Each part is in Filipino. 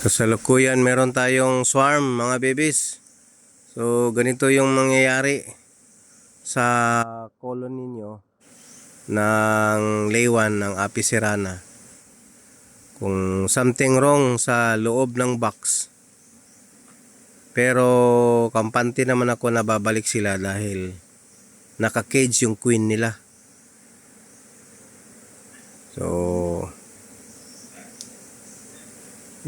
Kasalukuyan meron tayong swarm mga babies. So ganito yung mangyayari sa colony ninyo ng laywan ng Apis cerana. Kung something wrong sa loob ng box. Pero kampante naman ako na babalik sila dahil naka-cage yung queen nila. So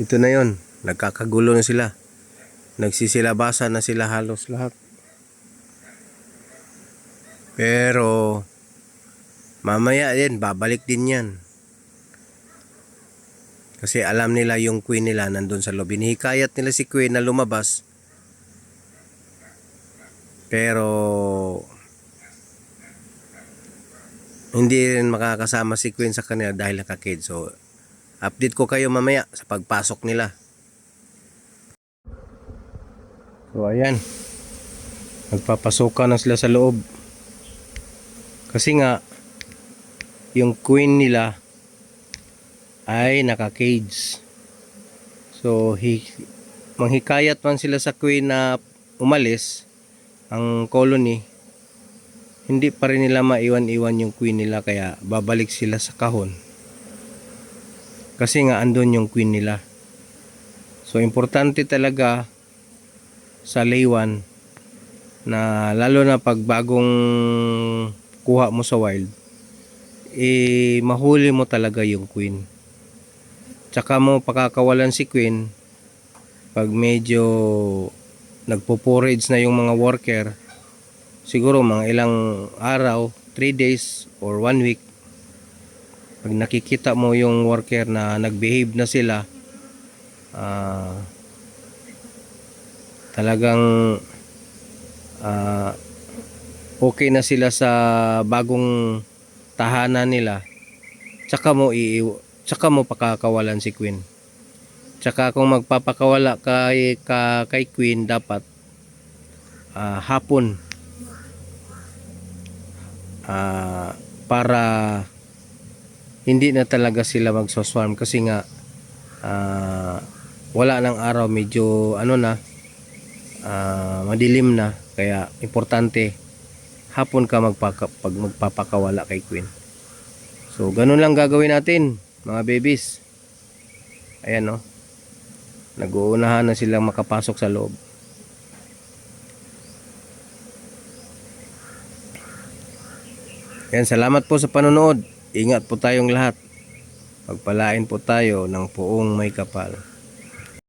ito na yon nagkakagulo na sila. Nagsisilabasan na sila halos lahat. Pero mamaya din babalik din yan. Kasi alam nila yung queen nila nandun sa loob hinihikayat nila si queen na lumabas. Pero hindi rin makakasama si queen sa kanila dahil nakakid so Update ko kayo mamaya sa pagpasok nila. So ayan. Nagpapasokan na sila sa loob. Kasi nga yung queen nila ay naka-cage. So hi manghikayat man sila sa queen na umalis ang colony hindi pa rin nila maiwan-iwan yung queen nila kaya babalik sila sa kahon kasi nga andun yung queen nila. So importante talaga sa laywan na lalo na pag bagong kuha mo sa wild eh mahuli mo talaga yung queen. Tsaka mo pakakawalan si queen pag medyo nagpo-forage na yung mga worker siguro mga ilang araw 3 days or 1 week pag nakikita mo yung worker na nag-behave na sila ah, talagang ah, okay na sila sa bagong tahanan nila. Tsaka mo iiw tsaka mo pakakawalan si Queen. Tsaka kung magpapakawala kay, ka, kay Queen dapat ah, hapon ah, para hindi na talaga sila magsoswarm kasi nga ah, wala ng araw medyo ano na ah, madilim na. Kaya importante hapon ka magpaka, pag magpapakawala kay Queen. So ganun lang gagawin natin mga babies. Ayan no? Nag-uunahan na silang makapasok sa loob. Yan, salamat po sa panonood. Ingat po tayong lahat. Pagpalain po tayo ng puong may kapal.